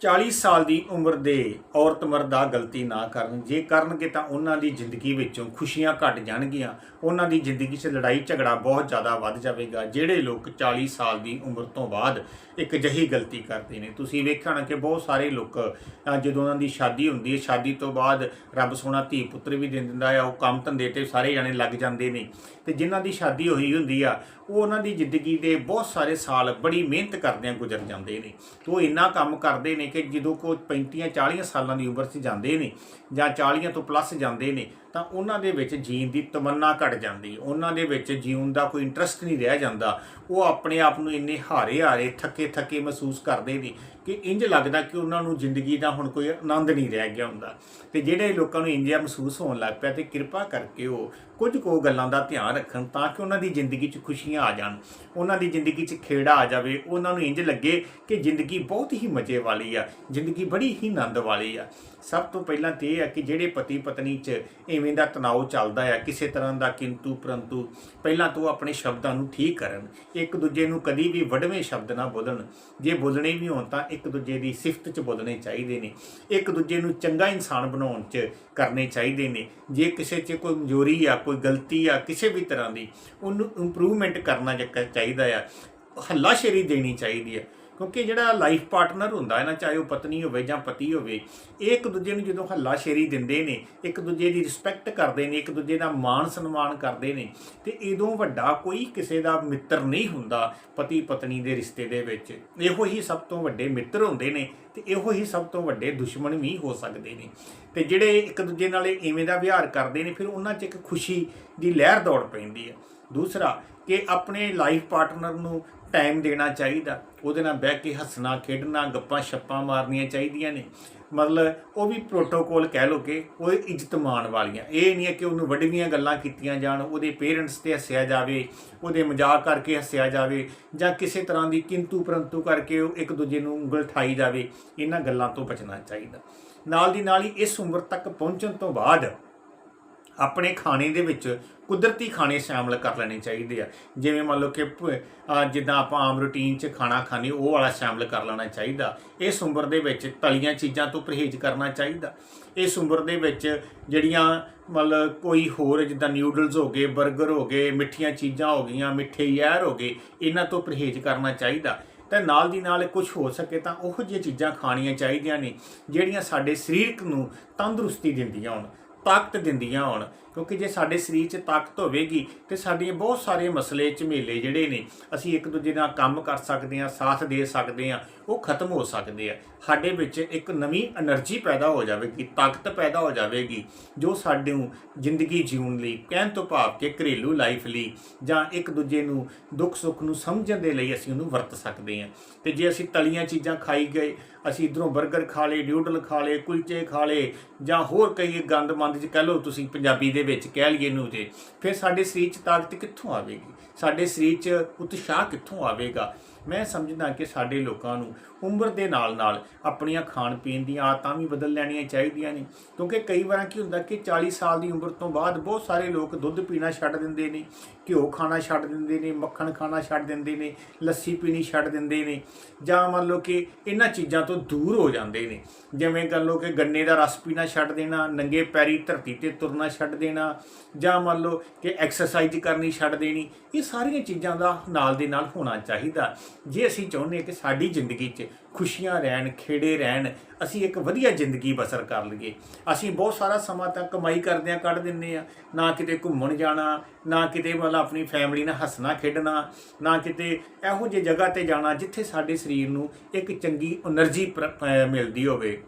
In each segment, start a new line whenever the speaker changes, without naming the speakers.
40 ਸਾਲ ਦੀ ਉਮਰ ਦੇ ਔਰਤ ਮਰਦ ਗਲਤੀ ਨਾ ਕਰਨ। ਜੇ ਕਰਨਗੇ ਤਾਂ ਉਹਨਾਂ ਦੀ ਜ਼ਿੰਦਗੀ ਵਿੱਚੋਂ ਖੁਸ਼ੀਆਂ ਘਟ ਜਾਣਗੀਆਂ। ਉਹਨਾਂ ਦੀ ਜ਼ਿੰਦਗੀ 'ਚ ਲੜਾਈ ਝਗੜਾ ਬਹੁਤ ਜ਼ਿਆਦਾ ਵੱਧ ਜਾਵੇਗਾ। ਜਿਹੜੇ ਲੋਕ 40 ਸਾਲ ਦੀ ਉਮਰ ਤੋਂ ਬਾਅਦ ਇੱਕ ਜਹੀ ਗਲਤੀ ਕਰਦੇ ਨੇ। ਤੁਸੀਂ ਵੇਖਿਆ ਹੋਣਾ ਕਿ ਬਹੁਤ ਸਾਰੇ ਲੋਕ ਜਦੋਂ ਉਹਨਾਂ ਦੀ ਸ਼ਾਦੀ ਹੁੰਦੀ ਹੈ, ਸ਼ਾਦੀ ਤੋਂ ਬਾਅਦ ਰੱਬ ਸੋਹਣਾ ਧੀ ਪੁੱਤਰ ਵੀ ਦੇ ਦਿੰਦਾ ਆ, ਉਹ ਕੰਮ ਧੰਦੇ ਤੇ ਸਾਰੇ ਜਾਣੇ ਲੱਗ ਜਾਂਦੇ ਨੇ। ਤੇ ਜਿਨ੍ਹਾਂ ਦੀ ਸ਼ਾਦੀ ਹੋਈ ਹੁੰਦੀ ਆ, ਉਹ ਉਹਨਾਂ ਦੀ ਜ਼ਿੰਦਗੀ ਦੇ ਬਹੁਤ ਸਾਰੇ ਸਾਲ ਬੜੀ ਮਿਹਨਤ ਕਰਦਿਆਂ ਗੁਜ਼ਰ ਜਾਂਦੇ ਨੇ। ਉਹ ਇੰਨਾ ਕੰਮ ਕਰਦੇ ਨੇ ਕਿ ਜਦੋਂ ਕੋ 35 40 ਸਾਲਾਂ ਦੀ ਉਮਰ 'ਚ ਜਾਂਦੇ ਨੇ ਜਾਂ 40 ਤੋਂ ਪਲੱਸ ਜਾਂਦੇ ਨੇ ਤਾਂ ਉਹਨਾਂ ਦੇ ਵਿੱਚ ਜੀਣ ਦੀ ਤਮੰਨਾ ਘਟ ਜਾਂਦੀ, ਉਹਨਾਂ ਦੇ ਵਿੱਚ ਜੀਉਣ ਦਾ ਕੋਈ ਇੰਟਰਸਟ ਨਹੀਂ ਰਹਿ ਜਾਂਦਾ। ਉਹ ਆਪਣੇ ਆਪ ਨੂੰ ਇੰਨੇ ਹਾਰੇ ਹਾਰੇ ਥੱਕੇ ਥੱਕੇ ਮਹਿਸੂਸ ਕਰਦੇ ਨੇ ਕਿ ਇੰਜ ਲੱਗਦਾ ਕਿ ਉਹਨਾਂ ਨੂੰ ਜ਼ਿੰਦਗੀ ਦਾ ਹੁਣ ਕੋਈ ਆਨੰਦ ਨਹੀਂ ਰਹਿ ਗਿਆ ਹੁੰਦਾ। ਤੇ ਜਿਹੜੇ ਲੋਕਾਂ ਨੂੰ ਇੰਜਿਆ ਮਹਿਸੂਸ ਹੋਣ ਲੱਗ ਪਿਆ ਤੇ ਕਿਰਪਾ ਕਰਕੇ ਉਹ ਕੁਝ ਕੋ ਗੱਲਾਂ ਦਾ ਧਿਆਨ ਰੱਖਣ ਤਾਂ ਕਿ ਉਹਨਾਂ ਦੀ ਜ਼ਿੰਦਗੀ 'ਚ ਖੁਸ਼ੀਆਂ ਆ ਜਾਣ। ਉਹਨਾਂ ਦੀ ਜ਼ਿੰਦਗੀ 'ਚ ਖੇੜਾ ਆ ਜਾਵੇ, ਉਹਨਾਂ ਨੂੰ ਇੰਜ ਲੱਗੇ ਕਿ ਜ਼ਿੰਦਗੀ ਬਹੁਤ ਹੀ ਮਜ਼ੇ ਵਾਲੀ ਆ, ਜ਼ਿੰਦਗੀ ਬੜੀ ਹੀ ਆਨੰਦ ਵਾਲੀ ਆ। ਸਭ ਤੋਂ ਪਹਿਲਾਂ ਤੇ ਇਹ ਆ ਕਿ ਜਿਹੜੇ ਪਤੀ ਪਤਨੀ 'ਚ ਐਵੇਂ ਦਾ ਤਣਾਅ ਚੱਲਦਾ ਆ, ਕਿਸੇ ਤਰ੍ਹਾਂ ਦਾ ਕਿੰਤੂ ਪਰੰਤੂ, ਪਹਿਲਾਂ ਤੋਂ ਆਪਣੇ ਸ਼ਬਦਾਂ ਨੂੰ ਠੀਕ ਕਰਨ, ਇੱਕ ਦੂਜੇ ਨੂੰ ਕਦੀ ਵੀ ਵਡਵੇਂ ਸ਼ਬਦ ਨਾ ਬੋਲਣ। ਜੇ ਬੋਲਣੇ ਵੀ ਹੋਣ ਤਾਂ ਇੱਕ ਦੂਜੇ ਦੀ ਸਿਫਤ 'ਚ ਬੋਲਣੇ ਚਾਹੀਦੇ ਨੇ। ਇੱਕ ਦੂਜੇ ਨੂੰ ਚੰਗਾ ਇਨਸਾਨ ਬਣਾਉਣ 'ਚ ਕਰਨੇ ਚਾਹੀਦੇ ਨੇ। ਜੇ ਕਿਸੇ 'ਚ ਕੋਈ ਕਮਜ਼ੋਰੀ ਆ, ਕੋਈ ਗਲਤੀ ਆ, ਕਿਸੇ ਵੀ ਤਰ੍ਹਾਂ ਦੀ, ਉਹਨੂੰ ਇੰਪਰੂਵਮੈਂਟ ਕਰਨਾ ਜਾ- ਚਾਹੀਦਾ ਆ। ਹੱਲਾਸ਼ੇਰੀ ਦੇਣੀ ਚਾਹੀਦੀ ਹੈ ਕਿਉਂਕਿ ਜਿਹੜਾ ਲਾਈਫ ਪਾਰਟਨਰ ਹੁੰਦਾ ਹੈ ਨਾ, ਚਾਹੇ ਉਹ ਪਤਨੀ ਹੋਵੇ ਜਾਂ ਪਤੀ ਹੋਵੇ, ਇਹ ਇੱਕ ਦੂਜੇ ਨੂੰ ਜਦੋਂ ਹੱਲਾ ਸ਼ੇਰੀ ਦਿੰਦੇ ਨੇ, ਇੱਕ ਦੂਜੇ ਦੀ ਰਿਸਪੈਕਟ ਕਰਦੇ ਨੇ, ਇੱਕ ਦੂਜੇ ਦਾ ਮਾਣ ਸਨਮਾਨ ਕਰਦੇ ਨੇ, ਤੇ ਇਦੋਂ ਵੱਡਾ ਕੋਈ ਕਿਸੇ ਦਾ ਮਿੱਤਰ ਨਹੀਂ ਹੁੰਦਾ ਪਤੀ ਪਤਨੀ ਦੇ ਰਿਸ਼ਤੇ ਦੇ ਵਿੱਚ। ਇਹੋ ਹੀ ਸਭ ਤੋਂ ਵੱਡੇ ਮਿੱਤਰ ਹੁੰਦੇ ਨੇ ਤੇ ਇਹੋ ਹੀ ਸਭ ਤੋਂ ਵੱਡੇ ਦੁਸ਼ਮਣ ਵੀ ਹੋ ਸਕਦੇ ਨੇ। ਤੇ ਜਿਹੜੇ ਇੱਕ ਦੂਜੇ ਨਾਲ ਇਵੇਂ ਦਾ ਵਿਹਾਰ ਕਰਦੇ ਨੇ, ਫਿਰ ਉਹਨਾਂ 'ਚ ਇੱਕ ਖੁਸ਼ੀ ਦੀ ਲਹਿਰ ਦੌੜ ਪੈਂਦੀ ਹੈ। ਦੂਸਰਾ, ਕਿ ਆਪਣੇ ਲਾਈਫ ਪਾਰਟਨਰ ਨੂੰ ਟਾਈਮ ਦੇਣਾ ਚਾਹੀਦਾ, ਉਹਦੇ ਨਾਲ ਬਹਿ ਕੇ ਹੱਸਣਾ, ਖੇਡਣਾ, ਗੱਪਾਂ ਛੱਪਾਂ ਮਾਰਨੀਆਂ ਚਾਹੀਦੀਆਂ ਨੇ। ਮਤਲਬ ਉਹ ਵੀ ਪ੍ਰੋਟੋਕੋਲ ਕਹਿ ਲੋ ਕਿ ਉਹ ਇੱਜ਼ਤ ਮਾਣ ਵਾਲੀਆਂ। ਇਹ ਨਹੀਂ ਹੈ ਕਿ ਉਹਨੂੰ ਵੱਡੀਆਂ ਗੱਲਾਂ ਕੀਤੀਆਂ ਜਾਣ, ਉਹਦੇ ਪੇਰੈਂਟਸ ਤੇ ਹੱਸਿਆ ਜਾਵੇ, ਉਹਦੇ ਮਜ਼ਾਕ ਕਰਕੇ ਹੱਸਿਆ ਜਾਵੇ, ਜਾਂ ਕਿਸੇ ਤਰ੍ਹਾਂ ਦੀ ਕਿੰਤੂ ਪਰੰਤੂ ਕਰਕੇ ਉਹ ਇੱਕ ਦੂਜੇ ਨੂੰ ਉਂਗਲ ਠਾਈ ਜਾਵੇ, ਇਹਨਾਂ ਗੱਲਾਂ ਤੋਂ ਬਚਣਾ ਚਾਹੀਦਾ। ਨਾਲ ਦੀ ਨਾਲ ਹੀ ਇਸ ਉਮਰ ਤੱਕ ਪਹੁੰਚਣ ਤੋਂ ਬਾਅਦ ਆਪਣੇ ਖਾਣੇ ਦੇ ਵਿੱਚ ਕੁਦਰਤੀ ਖਾਣੇ ਸ਼ਾਮਲ ਕਰ ਲੈਣੇ ਚਾਹੀਦੇ ਆ। ਜਿਵੇਂ ਮੰਨ ਲਓ ਕਿ ਭ- ਜਿੱਦਾਂ ਆਪਾਂ ਆਮ ਰੂਟੀਨ 'ਚ ਖਾਣਾ ਖਾਣੇ ਉਹ ਵਾਲਾ ਸ਼ਾਮਲ ਕਰ ਲੈਣਾ ਚਾਹੀਦਾ। ਇਸ ਉਮਰ ਦੇ ਵਿੱਚ ਤਲੀਆਂ ਚੀਜ਼ਾਂ ਤੋਂ ਪਰਹੇਜ਼ ਕਰਨਾ ਚਾਹੀਦਾ। ਇਸ ਉਮਰ ਦੇ ਵਿੱਚ ਜਿਹੜੀਆਂ ਮਤਲਬ ਕੋਈ ਹੋਰ ਜਿੱਦਾਂ ਨਿਊਡਲਸ ਹੋ ਗਏ 버ਗਰ ਹੋ ਗਏ, ਮਿੱਠੀਆਂ ਚੀਜ਼ਾਂ ਹੋ ਗਈਆਂ, ਮਿੱਠੇ ਯਾਰ ਹੋ ਗਏ, ਇਹਨਾਂ ਤੋਂ ਪਰਹੇਜ਼ ਕਰਨਾ ਚਾਹੀਦਾ। ਤੇ ਨਾਲ ਦੀ ਨਾਲ ਕੁਝ ਹੋ ਸਕੇ ਤਾਂ ਉਹੋ ਜਿਹੀਆਂ ਚੀਜ਼ਾਂ ਖਾਣੀਆਂ ਚਾਹੀਦੀਆਂ ਨੇ, ਜਿਹੜੀਆਂ ਸਾਡੇ ਸਰੀਰਕ ਨੂੰ ਤੰਦਰੁਸਤੀ ਦਿੰਦੀਆਂ ਹੋਣ। ਤਾਕਤ ਦਿੰਦੀਆਂ ਹੋਣ। ਕਿਉਂਕਿ ਜੇ ਸਾਡੇ ਸਰੀਰ 'ਚ ਤਾਕਤ ਹੋਵੇਗੀ ਤੇ ਸਾਡੀਆਂ ਬਹੁਤ ਸਾਰੇ ਮਸਲੇ ਝਮੇਲੇ ਜਿਹੜੇ ਨੇ, ਅਸੀਂ ਇੱਕ ਦੂਜੇ ਨਾਲ ਕੰਮ ਕਰ ਸਕਦੇ ਹਾਂ, ਸਾਥ ਦੇ ਸਕਦੇ ਹਾਂ, ਉਹ ਖਤਮ ਹੋ ਸਕਦੇ ਆ। ਸਾਡੇ ਵਿੱਚ ਇੱਕ ਨਵੀਂ એનર્ਜੀ ਪੈਦਾ ਹੋ ਜਾਵੇਗੀ, ਤਾਕਤ ਪੈਦਾ ਹੋ ਜਾਵੇਗੀ, ਜੋ ਸਾਡੇ ਨੂੰ ਜ਼ਿੰਦਗੀ ਜੀਉਣ ਲਈ, ਕਹਿਣ ਤੋਂ ਭਾਵ ਕਿ ਘਰੇਲੂ ਲਾਈਫ ਲਈ ਜਾਂ ਇੱਕ ਦੂਜੇ ਨੂੰ ਦੁੱਖ ਸੁੱਖ ਨੂੰ ਸਮਝਣ ਦੇ ਲਈ ਅਸੀਂ ਉਹਨੂੰ ਵਰਤ ਸਕਦੇ ਹਾਂ। ਤੇ ਜੇ ਅਸੀਂ ਤਲੀਆਂ ਚੀਜ਼ਾਂ ਖਾਈ ਗਏ, ਅਸੀਂ ਇਧਰੋਂ 버ਗਰ ਖਾ ਲਏ ਨਿਊਡਲ ਖਾ ਲਏ, ਕੁਲਚੇ ਖਾ ਲਏ ਜਾਂ ਹੋਰ ਕਈ ਗੰਦਮੰਦ ਚ ਕਹਿ ਲਓ ਤੁਸੀਂ ਪੰਜਾਬੀ ਦੇ ਵਿੱਚ ਕਹਿ ਲਈਏ ਨੂੰ ਜੇ, ਫਿਰ ਸਾਡੇ ਸਰੀਰ 'ਚ ਤਾਕਤ ਕਿੱਥੋਂ ਆਵੇਗੀ? ਸਾਡੇ ਸਰੀਰ 'ਚ ਉਤਸ਼ਾਹ ਕਿੱਥੋਂ ਆਵੇਗਾ? ਮੈਂ ਸਮਝਦਾ ਕਿ ਸਾਡੇ ਲੋਕਾਂ ਨੂੰ ਉਮਰ ਦੇ ਨਾਲ ਨਾਲ ਆਪਣੀਆਂ ਖਾਣ ਪੀਣ ਦੀਆਂ ਆਦਤਾਂ ਵੀ ਬਦਲ ਲੈਣੀਆਂ ਚਾਹੀਦੀਆਂ ਨੇ। ਕਿਉਂਕਿ ਕਈ ਵਾਰਾਂ ਕੀ ਹੁੰਦਾ ਕਿ 40 ਸਾਲ ਦੀ ਉਮਰ ਤੋਂ ਬਾਅਦ ਬਹੁਤ ਸਾਰੇ ਲੋਕ ਦੁੱਧ ਪੀਣਾ ਛੱਡ ਦਿੰਦੇ ਨੇ, ਘਿਓ ਖਾਣਾ ਛੱਡ ਦਿੰਦੇ ਨੇ, ਮੱਖਣ ਖਾਣਾ ਛੱਡ ਦਿੰਦੇ ਨੇ, ਲੱਸੀ ਪੀਣੀ ਛੱਡ ਦਿੰਦੇ ਨੇ ਜਾਂ ਮੰਨ ਲਓ ਕਿ ਇਹਨਾਂ ਚੀਜ਼ਾਂ ਤੋਂ ਦੂਰ ਹੋ ਜਾਂਦੇ ਨੇ। ਜਿਵੇਂ ਕਰ ਲਓ ਕਿ ਗੰਨੇ ਦਾ ਰਸ ਪੀਣਾ ਛੱਡ ਦੇਣਾ, ਨੰਗੇ ਪੈਰੀ ਧਰਤੀ ਤੇ ਤੁਰਨਾ ਛੱਡ ਦੇਣਾ ਜਾਂ ਮੰਨ ਲਓ ਕਿ ਐਕਸਰਸਾਈਜ਼ ਕਰਨੀ ਛੱਡ ਦੇਣੀ। ਇਹ ਸਾਰੀਆਂ ਚੀਜ਼ਾਂ ਦਾ ਨਾਲ ਦੇ ਨਾਲ ਹੋਣਾ ਚਾਹੀਦਾ। ਜੇ ਅਸੀਂ ਚਾਹੁੰਦੇ ਕਿ ਸਾਡੀ ਜ਼ਿੰਦਗੀ 'ਚ ਖੁਸ਼ੀਆਂ ਰਹਿਣ, ਖੇੜੇ ਰਹਿਣ, ਅਸੀਂ ਇੱਕ ਵਧੀਆ ਜ਼ਿੰਦਗੀ ਬਸਰ ਕਰ ਲਈਏ। ਅਸੀਂ ਬਹੁਤ ਸਾਰਾ ਸਮਾਂ ਤਾਂ ਕਮਾਈ ਕਰਦਿਆਂ ਕੱਢ ਦਿੰਨੇ ਆ ਨਾ ਕਿਤੇ ਘੁੰਮਣ ਜਾਣਾ, ਨਾ ਕਿਤੇ ਮਤਲਬ ਆਪਣੀ ਫੈਮਿਲੀ ਨਾਲ ਹੱਸਣਾ, ਖੇਡਣਾ, ਨਾ ਕਿਤੇ ਇਹੋ ਜਿਹੀ ਜਗ੍ਹਾ ਤੇ ਜਾਣਾ ਜਿੱਥੇ ਸਾਡੇ ਸਰੀਰ ਨੂੰ ਇੱਕ ਚੰਗੀ એનર્ਜੀ ਮਿਲਦੀ ਹੋਵੇ।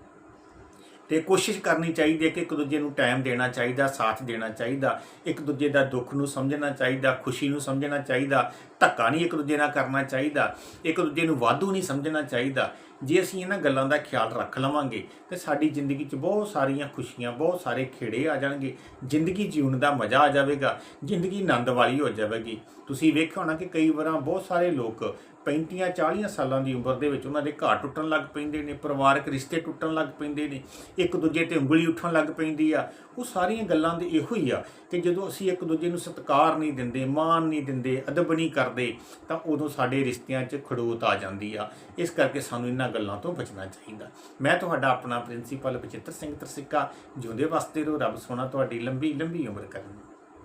ਤੇ ਕੋਸ਼ਿਸ਼ ਕਰਨੀ ਚਾਹੀਦੀ ਹੈ ਕਿ ਇੱਕ ਦੂਜੇ ਨੂੰ ਟਾਈਮ ਦੇਣਾ ਚਾਹੀਦਾ, ਸਾਥ ਦੇਣਾ ਚਾਹੀਦਾ, ਇੱਕ ਦੂਜੇ ਦਾ ਦੁੱਖ ਨੂੰ ਸਮਝਣਾ ਚਾਹੀਦਾ, ਖੁਸ਼ੀ ਨੂੰ ਸਮਝਣਾ ਚਾਹੀਦਾ, ਧੱਕਾ ਨਹੀਂ ਇੱਕ ਦੂਜੇ ਨਾਲ ਕਰਨਾ ਚਾਹੀਦਾ, ਇੱਕ ਦੂਜੇ ਨੂੰ ਵਾਧੂ ਨਹੀਂ ਸਮਝਣਾ ਚਾਹੀਦਾ। ਜੇ ਅਸੀਂ ਇਹਨਾਂ ਗੱਲਾਂ ਦਾ ਖਿਆਲ ਰੱਖ ਲਵਾਂਗੇ, ਤੇ ਸਾਡੀ ਜ਼ਿੰਦਗੀ 'ਚ ਬਹੁਤ ਸਾਰੀਆਂ ਖੁਸ਼ੀਆਂ, ਬਹੁਤ ਸਾਰੇ ਖੇੜੇ ਆ ਜਾਣਗੇ। ਜ਼ਿੰਦਗੀ ਜਿਉਣ ਦਾ ਮਜ਼ਾ ਆ ਜਾਵੇਗਾ, ਜ਼ਿੰਦਗੀ ਆਨੰਦ ਵਾਲੀ ਹੋ ਜਾਵੇਗੀ। ਤੁਸੀਂ ਵੇਖਿਆ ਹੋਣਾ ਕਿ ਕਈ ਵਾਰਾਂ ਬਹੁਤ ਸਾਰੇ ਲੋਕ 35 40 ਸਾਲਾਂ ਦੀ ਉਮਰ ਦੇ ਵਿੱਚ ਉਹਨਾਂ ਦੇ ਘਰ ਟੁੱਟਣ ਲੱਗ ਪੈਂਦੇ ਨੇ, ਪਰਿਵਾਰਕ ਰਿਸ਼ਤੇ ਟੁੱਟਣ ਲੱਗ ਪੈਂਦੇ ਨੇ, ਇੱਕ ਦੂਜੇ ਤੇ ਉਂਗਲੀ ਉੱਠਣ ਲੱਗ ਪੈਂਦੀ ਆ। ਉਹ ਸਾਰੀਆਂ ਗੱਲਾਂ ਦੇ ਇਹੋ ਹੀ ਆ ਕਿ ਜਦੋਂ ਅਸੀਂ ਇੱਕ ਦੂਜੇ ਨੂੰ ਸਤਿਕਾਰ ਨਹੀਂ ਦਿੰਦੇ, ਮਾਣ ਨਹੀਂ ਦਿੰਦੇ, ਅਦਬ ਨਹੀਂ ਕਰਦੇ, ਤਾਂ ਉਦੋਂ ਸਾਡੇ ਰਿਸ਼ਤਿਆਂ 'ਚ ਖੜੋਤ ਆ ਜਾਂਦੀ ਆ। ਇਸ ਕਰਕੇ ਸਾਨੂੰ ਇਹਨਾਂ ਗੱਲਾਂ ਤੋਂ ਬਚਣਾ ਚਾਹੀਦਾ। ਮੈਂ ਤੁਹਾਡਾ ਆਪਣਾ ਪ੍ਰਿੰਸੀਪਲ ਬਚਿੱਤਰ ਸਿੰਘ ਤਰਸਿੱਕਾ, ਜਿਉਂਦੇ ਵਾਸਤੇ ਰਹੋ ਰੱਬ ਸੋਨਾ ਤੁਹਾਡੀ ਲੰਬੀ ਲੰਬੀ ਉਮਰ ਕਰਨ।